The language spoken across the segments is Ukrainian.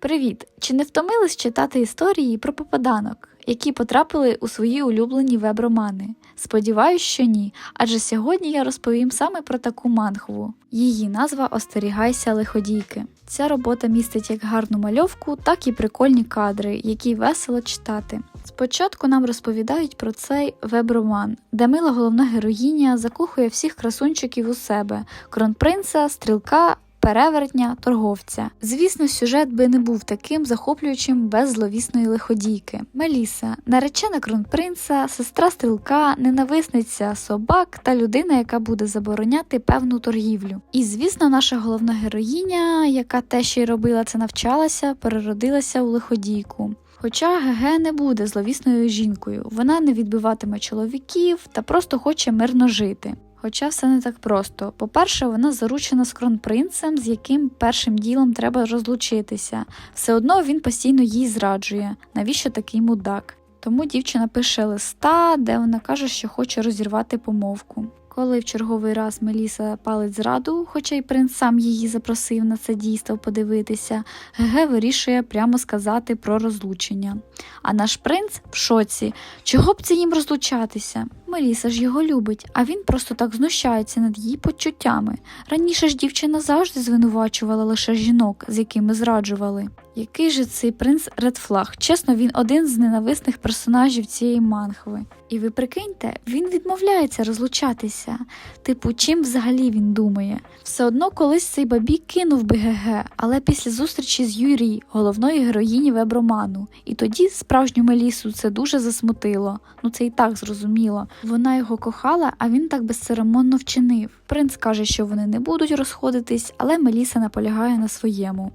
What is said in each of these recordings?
Привіт! Чи не втомились читати історії про попаданок, які потрапили у свої улюблені веб-романи? Сподіваюсь, що ні, адже сьогодні я розповім саме про таку манхву. Її назва Остерігайся лиходійки. Ця робота містить як гарну мальовку, так і прикольні кадри, які весело читати. Спочатку нам розповідають про цей веб-роман, де мила головна героїня закохує всіх красунчиків у себе: кронпринца, стрілка. Перевертня, торговця. Звісно, сюжет би не був таким захоплюючим без зловісної лиходійки. Меліса, наречена кронпринца, сестра стрілка, ненависниця собак та людина, яка буде забороняти певну торгівлю. І звісно, наша головна героїня, яка те ще й робила це, навчалася, переродилася у лиходійку. Хоча ГГ не буде зловісною жінкою, вона не відбиватиме чоловіків та просто хоче мирно жити. Хоча все не так просто. По-перше, вона заручена з кронпринцем, з яким першим ділом треба розлучитися. Все одно він постійно їй зраджує. Навіщо такий мудак? Тому дівчина пише листа, де вона каже, що хоче розірвати помовку. Коли в черговий раз Меліса палить зраду, хоча й принц сам її запросив на це дійство подивитися, ГГ вирішує прямо сказати про розлучення. А наш принц в шоці. Чого б це їм розлучатися? Меліса ж його любить, а він просто так знущається над її почуттями. Раніше ж дівчина завжди звинувачувала лише жінок, з якими зраджували. Який же цей принц Редфлаг? Чесно, він один з ненависних персонажів цієї манхви. І ви прикиньте, він відмовляється розлучатися. Типу, чим взагалі він думає? Все одно колись цей бабі кинув би ГГ, але після зустрічі з Юрі, головної героїні веб-роману. І тоді справжню Мелісу це дуже засмутило. Ну це і так зрозуміло. Вона його кохала, а він так безцеремонно вчинив. Принц каже, що вони не будуть розходитись, але Меліса наполягає на своєму.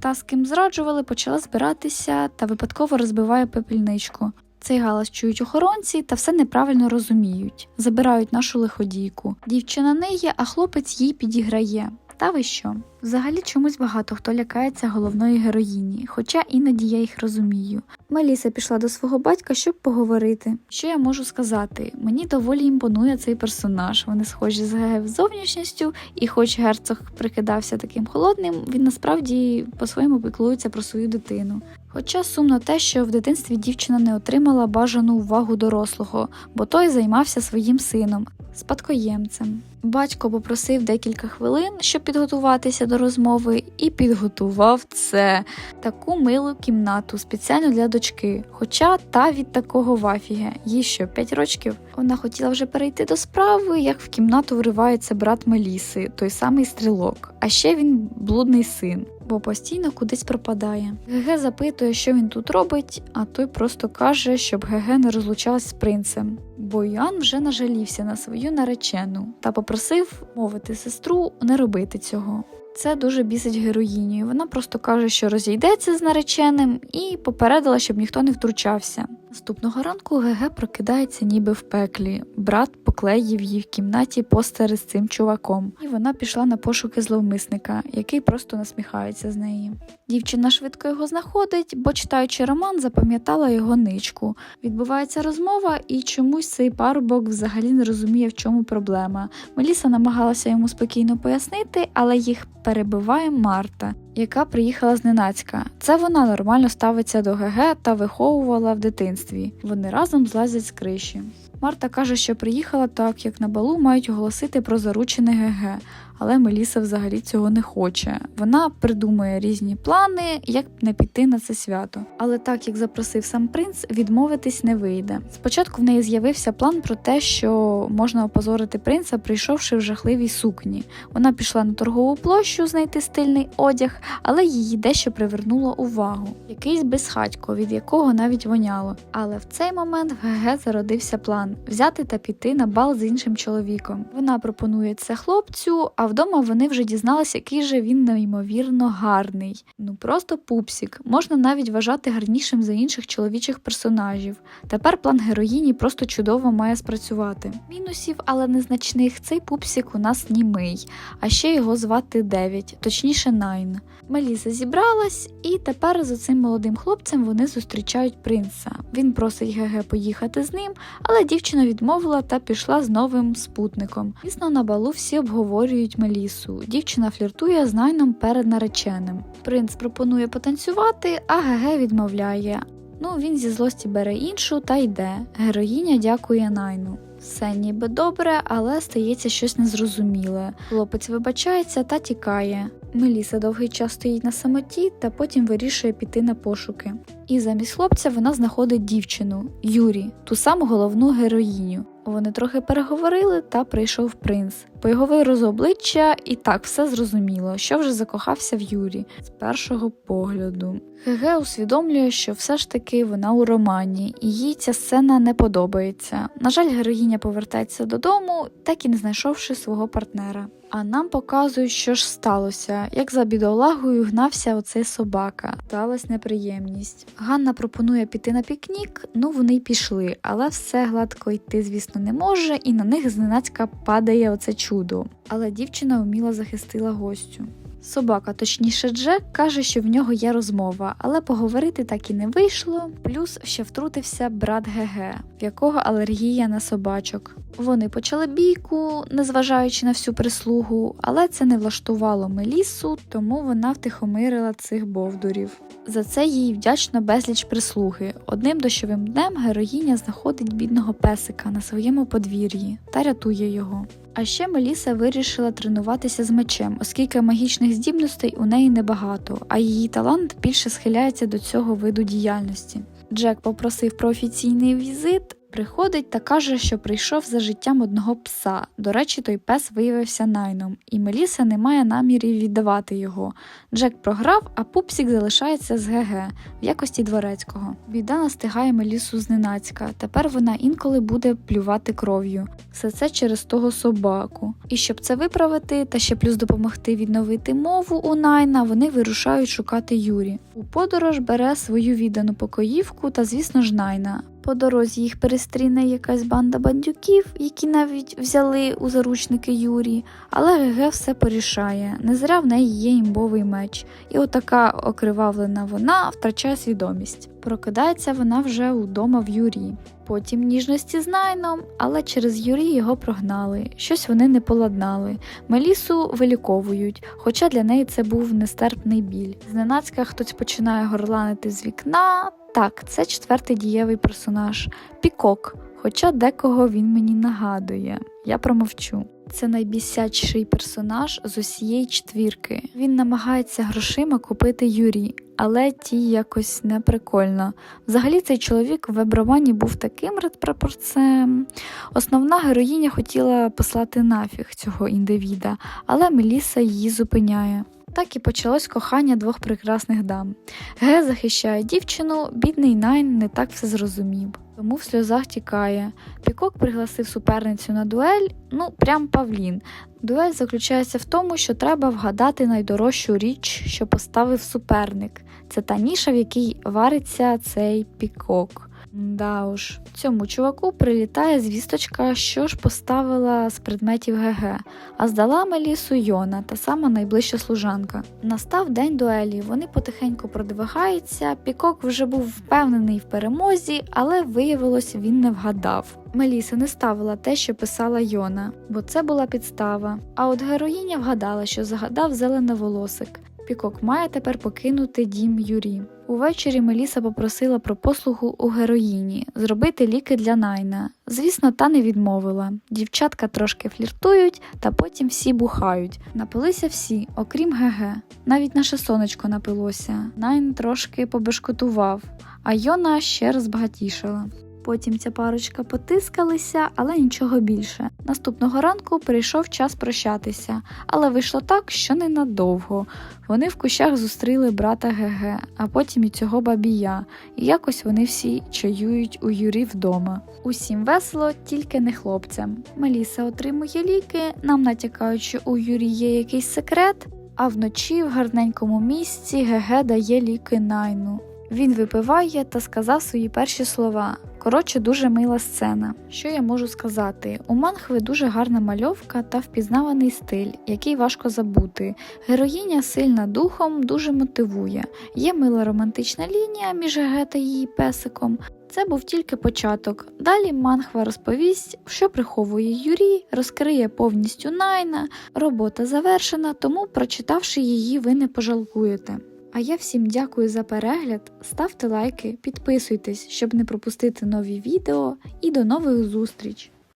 Та з ким зраджували, почала збиратися та випадково розбиває пепельничку. Цей галас чують охоронці та все неправильно розуміють. Забирають нашу лиходійку. Дівчина ниє, а хлопець їй підіграє. Та ви що? Взагалі чомусь багато хто лякається головної героїні, хоча іноді я їх розумію. Меліса пішла до свого батька, щоб поговорити. Що я можу сказати? Мені доволі імпонує цей персонаж. Вони схожі з ГГ зовнішністю, і хоч герцог прикидався таким холодним, він насправді по-своєму піклується про свою дитину. Хоча сумно те, що в дитинстві дівчина не отримала бажану увагу дорослого, бо той займався своїм сином, спадкоємцем. Батько попросив декілька хвилин, щоб підготуватися до розмови, і підготував це таку милу кімнату спеціально для дочки. Хоча та від такого вафіге, їй що 5 років. Вона хотіла вже перейти до справи, як в кімнату вривається брат Меліси, той самий стрілок. А ще він блудний син, бо постійно кудись пропадає. ГГ запитує, що він тут робить, а той просто каже, щоб ГГ не розлучалась з принцем. Бо Ян вже нажалівся на свою наречену та попросив мовити сестру не робити цього. Це дуже бісить героїню. і Вона просто каже, що розійдеться з нареченим, і попередила, щоб ніхто не втручався. Наступного ранку ГГ прокидається ніби в пеклі. Брат поклеїв їй в кімнаті постери з цим чуваком, і вона пішла на пошуки зловмисника, який просто насміхається з неї. Дівчина швидко його знаходить, бо читаючи роман, запам'ятала його ничку. Відбувається розмова, і чомусь цей парубок взагалі не розуміє, в чому проблема. Меліса намагалася йому спокійно пояснити, але їх перебиває Марта, яка приїхала зненацька. Це вона нормально ставиться до ГГ та виховувала в дитинстві. Вони разом злазять з криші. Марта каже, що приїхала так, як на балу мають оголосити про заручене ГГ, але Меліса взагалі цього не хоче. Вона придумує різні плани, як не піти на це свято. Але так як запросив сам принц, відмовитись не вийде. Спочатку в неї з'явився план про те, що можна опозорити принца, прийшовши в жахливій сукні. Вона пішла на торгову площу знайти стильний одяг, але її дещо привернуло увагу. Якийсь безхатько, від якого навіть воняло. Але в цей момент в ГГ зародився план взяти та піти на бал з іншим чоловіком. Вона пропонує це хлопцю, а вдома вони вже дізналися, який же він неймовірно гарний. Ну просто пупсік. Можна навіть вважати гарнішим за інших чоловічих персонажів. Тепер план героїні просто чудово має спрацювати. Мінусів, але незначних, цей пупсік у нас німий, а ще його звати Дев'ять, точніше Найн. Меліса зібралась, і тепер з цим молодим хлопцем вони зустрічають принца. Він просить ГГ поїхати з ним, але дівчина відмовила та пішла з новим спутником. Звісно, на балу всі обговорюють Мелісу. Дівчина фліртує з Найном перед нареченим. Принц пропонує потанцювати, а ГГ відмовляє. Ну, він зі злості бере іншу та йде. Героїня дякує Найну. Все ніби добре, але стається щось незрозуміле. Хлопець вибачається та тікає. Меліса довгий час стоїть на самоті та потім вирішує піти на пошуки. І замість хлопця вона знаходить дівчину Юрі, ту саму головну героїню. Вони трохи переговорили, та прийшов принц. По його виразу обличчя і так все зрозуміло, що вже закохався в Юрі з першого погляду. ГГ усвідомлює, що все ж таки вона у романі, і їй ця сцена не подобається. На жаль, героїня повертається додому, так і не знайшовши свого партнера. А нам показують, що ж сталося, як за бідолагою гнався оцей собака. Сталась неприємність. Ганна пропонує піти на пікнік, ну вони й пішли, але все гладко йти, звісно, не може, і на них зненацька падає оце чудо. Але дівчина вміло захистила гостю. Собака, точніше, Джек, каже, що в нього є розмова, але поговорити так і не вийшло. Плюс ще втрутився брат ГГ, в якого алергія на собачок. Вони почали бійку, незважаючи на всю прислугу, але це не влаштувало Мелісу, тому вона втихомирила цих бовдурів. За це їй вдячно безліч прислуги. Одним дощовим днем героїня знаходить бідного песика на своєму подвір'ї та рятує його. А ще Меліса вирішила тренуватися з мечем, оскільки магічних здібностей у неї небагато, а її талант більше схиляється до цього виду діяльності. Джек попросив про офіційний візит. Приходить та каже, що прийшов за життям одного пса. До речі, той пес виявився найном, і Меліса не має намірів віддавати його. Джек програв, а пупсік залишається з ГГ в якості дворецького. Біда настигає Мелісу зненацька. Тепер вона інколи буде плювати кров'ю. Все це через того собаку. І щоб це виправити та ще плюс допомогти відновити мову у Найна, вони вирушають шукати Юрі. У подорож бере свою віддану покоївку та, звісно ж, Найна. По дорозі їх перестріне якась банда бандюків, які навіть взяли у заручники Юрі, але ГГ все порішає. Не зря в неї є імбовий меч, і отака окривавлена вона втрачає свідомість. Прокидається вона вже удома в Юрі. Потім ніжності з Найном, але через Юрі його прогнали. Щось вони не поладнали. Мелісу виліковують, хоча для неї це був нестерпний біль. Зненацька хтось починає горланити з вікна. Так, це четвертий дієвий персонаж Пікок. Хоча декого він мені нагадує, я промовчу. Це найбісячіший персонаж з усієї четвірки. Він намагається грошима купити Юрі, але ті якось не прикольно. Взагалі цей чоловік в веб-романі був таким редпропорцем. Основна героїня хотіла послати нафіг цього індивіда, але Меліса її зупиняє. Так і почалось кохання двох прекрасних дам. Ге захищає дівчину, бідний Найн не так все зрозумів, тому в сльозах тікає. Пікок пригласив суперницю на дуель, ну прям Павлін. Дуель заключається в тому, що треба вгадати найдорожчу річ, що поставив суперник. Це та ніша, в якій вариться цей пікок. Да уж, цьому чуваку прилітає звісточка, що ж поставила з предметів ГГ, а здала Мелісу Йона, та сама найближча служанка. Настав день дуелі, вони потихеньку продвигаються. Пікок вже був впевнений в перемозі, але виявилось, він не вгадав. Меліса не ставила те, що писала Йона, бо це була підстава. А от героїня вгадала, що загадав зеленоволосик. Пікок має тепер покинути дім Юрі. Увечері Меліса попросила про послугу у героїні зробити ліки для Найна. Звісно, та не відмовила. Дівчатка трошки фліртують, та потім всі бухають. Напилися всі, окрім ГГ. Навіть наше сонечко напилося. Найн трошки побешкотував, а Йона ще розбагатішала. Потім ця парочка потискалися, але нічого більше. Наступного ранку прийшов час прощатися, але вийшло так, що ненадовго. Вони в кущах зустріли брата ГГ, а потім і цього бабія, і якось вони всі чаюють у Юрі вдома. Усім весело, тільки не хлопцям. Меліса отримує ліки, нам натякають, що у Юрі є якийсь секрет, а вночі в гарненькому місці ГГ дає ліки Найну. Він випиває та сказав свої перші слова. Коротше, дуже мила сцена. Що я можу сказати? У Манхви дуже гарна мальовка та впізнаваний стиль, який важко забути. Героїня сильна духом, дуже мотивує. Є мила романтична лінія між Ге та її песиком. Це був тільки початок. Далі Манхва розповість, що приховує Юрі, розкриє повністю Найна. Робота завершена, тому, прочитавши її, ви не пожалкуєте. А я всім дякую за перегляд. Ставте лайки, підписуйтесь, щоб не пропустити нові відео, і до нових зустріч!